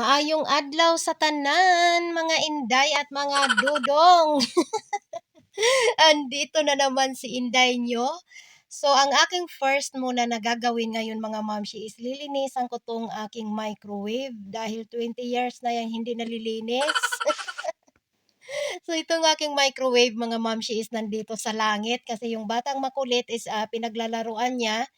Maayong adlaw sa tanan, mga inday at mga dudong. Andito na naman si inday nyo. So, ang aking first muna na gagawin ngayon mga mamshi is lilinisan ko tong aking microwave dahil 20 years na yan hindi nalilinis. so, itong aking microwave mga mamshi is nandito sa langit kasi yung batang makulit is ah, pinaglalaruan niya.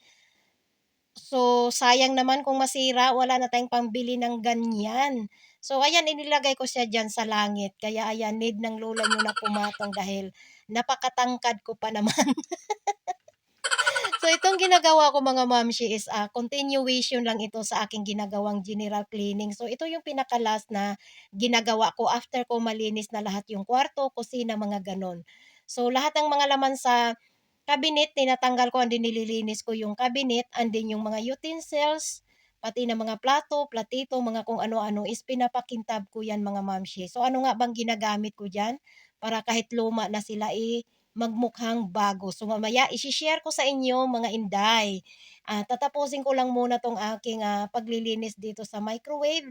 So, sayang naman kung masira, wala na tayong pambili ng ganyan. So, ayan, inilagay ko siya dyan sa langit. Kaya, ayan, need ng lola nyo na pumatong dahil napakatangkad ko pa naman. so, itong ginagawa ko mga mamshi is uh, continuation lang ito sa aking ginagawang general cleaning. So, ito yung pinaka-last na ginagawa ko after ko malinis na lahat yung kwarto, kusina, mga ganon. So, lahat ng mga laman sa cabinet, tinatanggal ko, and nililinis ko yung cabinet, and then yung mga utensils, pati na mga plato, platito, mga kung ano-ano, is pinapakintab ko yan mga mamshi. So ano nga bang ginagamit ko dyan? Para kahit luma na sila, eh, magmukhang bago. So mamaya, isi-share ko sa inyo mga inday. Uh, tatapusin ko lang muna tong aking uh, paglilinis dito sa microwave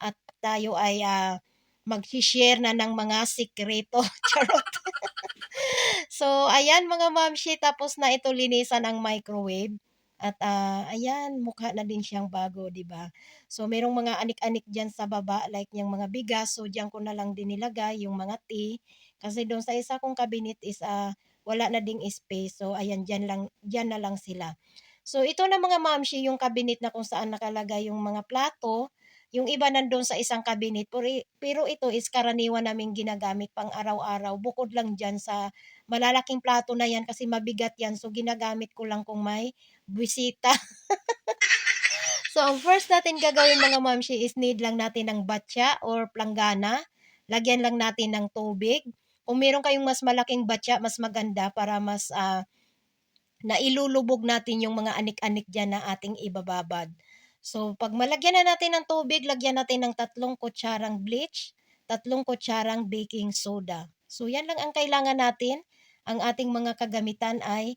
at tayo ay uh, mag-share na ng mga sikreto. Charot. So, ayan mga mamshi, tapos na ito linisan ang microwave. At uh, ayan, mukha na din siyang bago, 'di ba? So merong mga anik-anik diyan sa baba like yung mga bigas, so diyan ko na lang din nilagay yung mga tea kasi doon sa isa kong cabinet is uh, wala na ding space. So ayan, diyan lang diyan na lang sila. So ito na mga mamshi yung cabinet na kung saan nakalagay yung mga plato, yung iba nandoon sa isang cabinet, pero ito is karaniwan naming ginagamit pang araw-araw. Bukod lang dyan sa malalaking plato na yan kasi mabigat yan. So, ginagamit ko lang kung may bisita. so, ang first natin gagawin mga mamshi is need lang natin ng batya or planggana. Lagyan lang natin ng tubig. Kung meron kayong mas malaking batya, mas maganda para mas uh, nailulubog natin yung mga anik-anik dyan na ating ibababad. So, pag malagyan na natin ng tubig, lagyan natin ng tatlong kutsarang bleach, tatlong kutsarang baking soda. So, yan lang ang kailangan natin. Ang ating mga kagamitan ay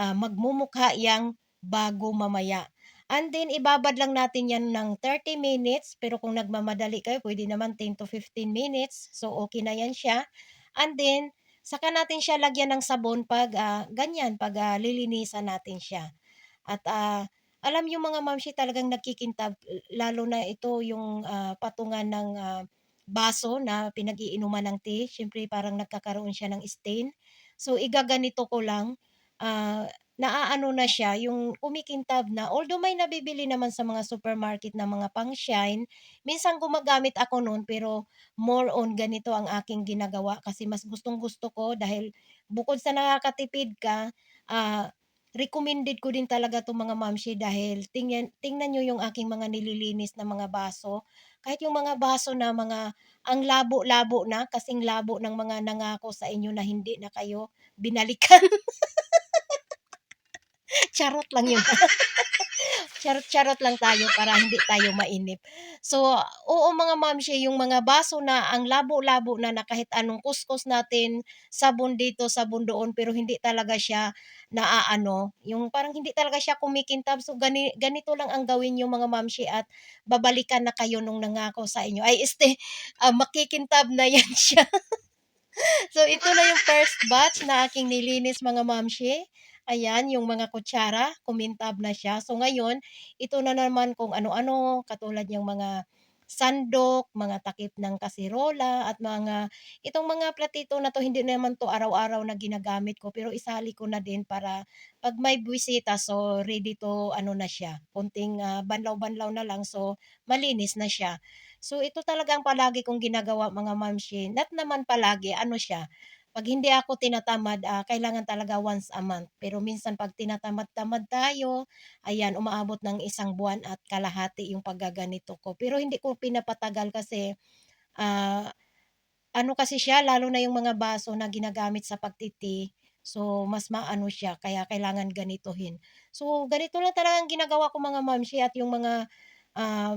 uh, magmumukha yang bago mamaya. And then, ibabad lang natin yan ng 30 minutes. Pero kung nagmamadali kayo, pwede naman 10 to 15 minutes. So, okay na yan siya. And then, saka natin siya lagyan ng sabon pag uh, ganyan, pag uh, lilinisan natin siya. At uh, alam yung mga mamshi talagang nagkikintab, lalo na ito yung uh, patungan ng uh, baso na pinag-iinuman ng tea. Siyempre parang nagkakaroon siya ng stain. So igaganito ko lang, uh, naaano na siya, yung kumikintab na. Although may nabibili naman sa mga supermarket na mga pang shine, minsan gumagamit ako noon pero more on ganito ang aking ginagawa kasi mas gustong gusto ko dahil bukod sa nakakatipid ka, uh, recommended ko din talaga 'tong mga mamshi dahil tingnan tingnan niyo yung aking mga nililinis na mga baso. Kahit yung mga baso na mga ang labo-labo na, kasing labo ng mga nangako sa inyo na hindi na kayo binalikan. Charot lang yun. Charot-charot lang tayo para hindi tayo mainip. So, oo mga mamshi, yung mga baso na ang labo-labo na na kahit anong kuskus natin, sabon dito, sabon doon, pero hindi talaga siya naaano, yung parang hindi talaga siya kumikintab. So, gani, ganito lang ang gawin yung mga mamshi at babalikan na kayo nung nangako sa inyo. Ay, este, uh, makikintab na yan siya. so, ito na yung first batch na aking nilinis mga mamshi. Ayan, yung mga kutsara, kumintab na siya. So ngayon, ito na naman kung ano-ano, katulad yung mga sandok, mga takip ng kasirola, at mga, itong mga platito na to, hindi naman to araw-araw na ginagamit ko, pero isali ko na din para pag may buwisita, so ready to, ano na siya, kunting uh, banlaw-banlaw na lang, so malinis na siya. So ito talaga ang palagi kong ginagawa mga mamshi. Not naman palagi, ano siya, 'Pag hindi ako tinatamad, ah, kailangan talaga once a month. Pero minsan 'pag tinatamad-tamad tayo, ayan umaabot ng isang buwan at kalahati yung paggaganito ko. Pero hindi ko pinapatagal kasi, ah, ano kasi siya lalo na yung mga baso na ginagamit sa pagtiti, so mas maano siya kaya kailangan ganituhin. So ganito lang talaga ang ginagawa ko mga mamshi at yung mga, ah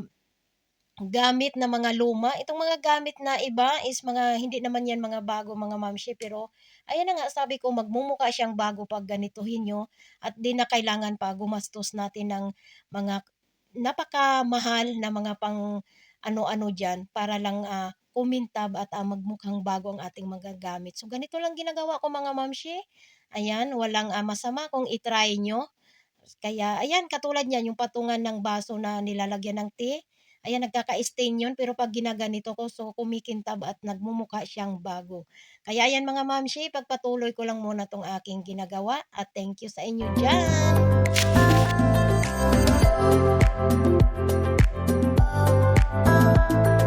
gamit na mga luma. Itong mga gamit na iba is mga hindi naman yan mga bago mga mamshi pero ayan na nga sabi ko magmumukha siyang bago pag ganituhin nyo at di na kailangan pa gumastos natin ng mga napakamahal na mga pang ano-ano diyan para lang, ah, kumintab at, ah, magmukhang bago ang ating mga gamit. So, ganito lang ginagawa ko mga mamshi. Ayan, walang, ah, masama kung i-try niyo. Kaya ayan, katulad niyan yung patungan ng baso na nilalagyan ng tea, ayan nagkaka-stain yun pero 'pag ginaganito ko so kumikintab at nagmumukha siyang bago. Kaya ayan mga mamshi, pagpatuloy ko lang muna 'tong aking ginagawa at thank you sa inyo diyan. Ayan,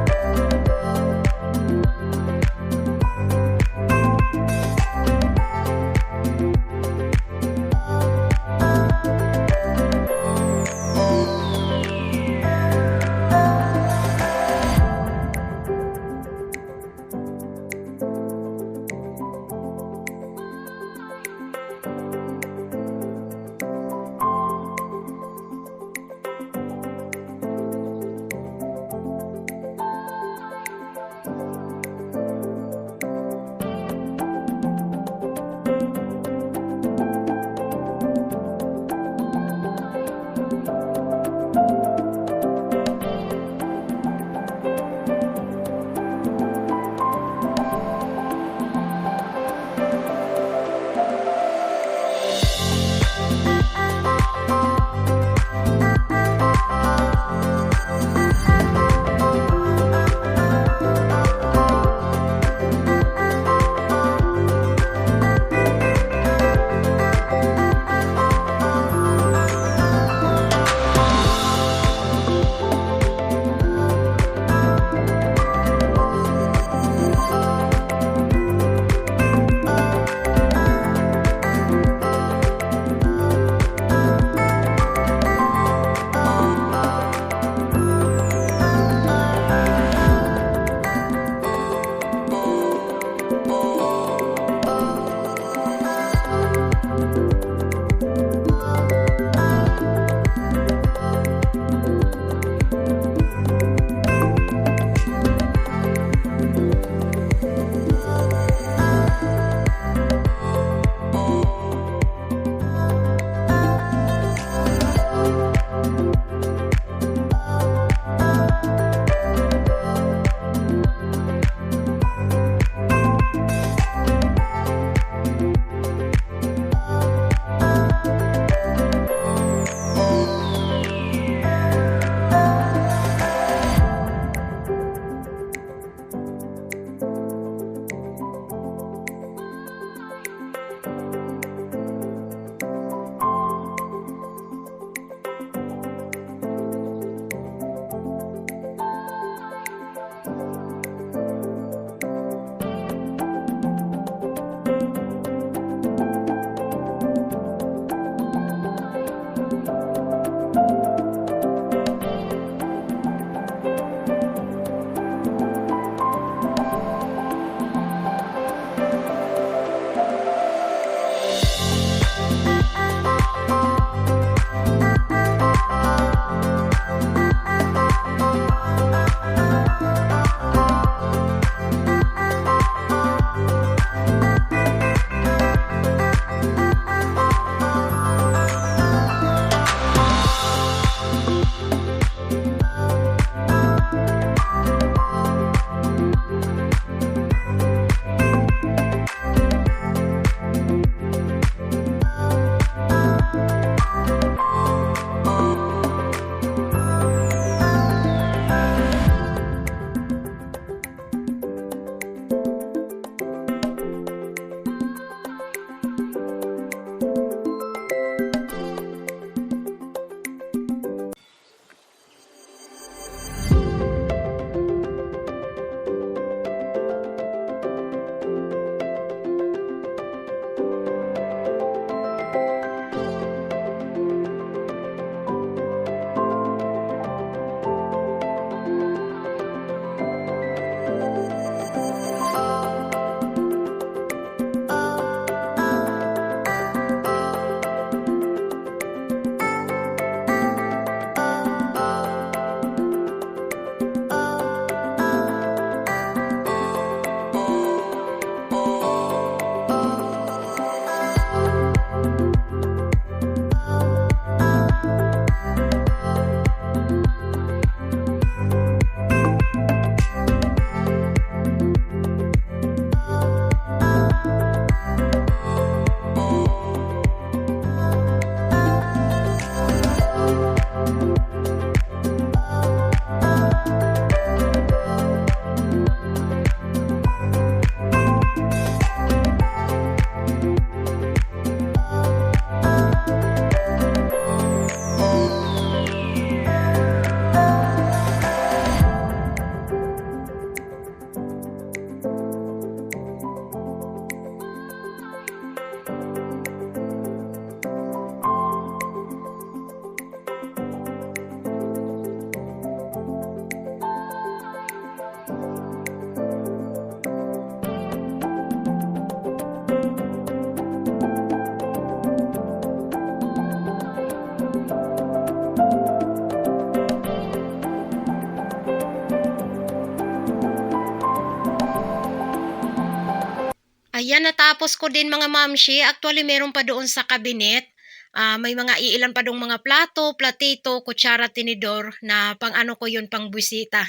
natapos ko din mga mamshi. Actually, meron pa doon sa cabinet. Ah, may mga iilan pa dong mga plato, platito, kutsara, tinidor na pang ano ko yun, pang buwisita.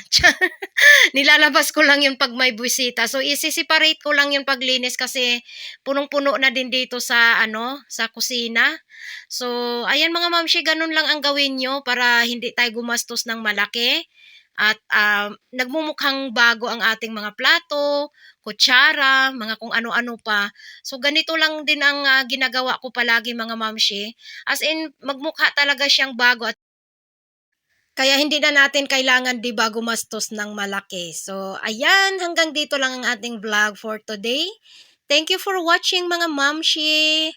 Nilalabas ko lang yun pag may buwisita. So, isi-separate ko lang yun paglinis kasi punong-puno na din dito sa ano, sa kusina. So, ayan mga mamshi, ganun lang ang gawin nyo para hindi tayo gumastos ng malaki. At ah, nagmumukhang bago ang ating mga plato, kutsara, mga kung ano-ano pa. So, ganito lang din ang ah, ginagawa ko palagi mga mamshi. As in, magmukha talaga siyang bago at kaya hindi na natin kailangan 'di ba gumastos ng malaki. So, ayan hanggang dito lang ang ating vlog for today. Thank you for watching mga mamshi.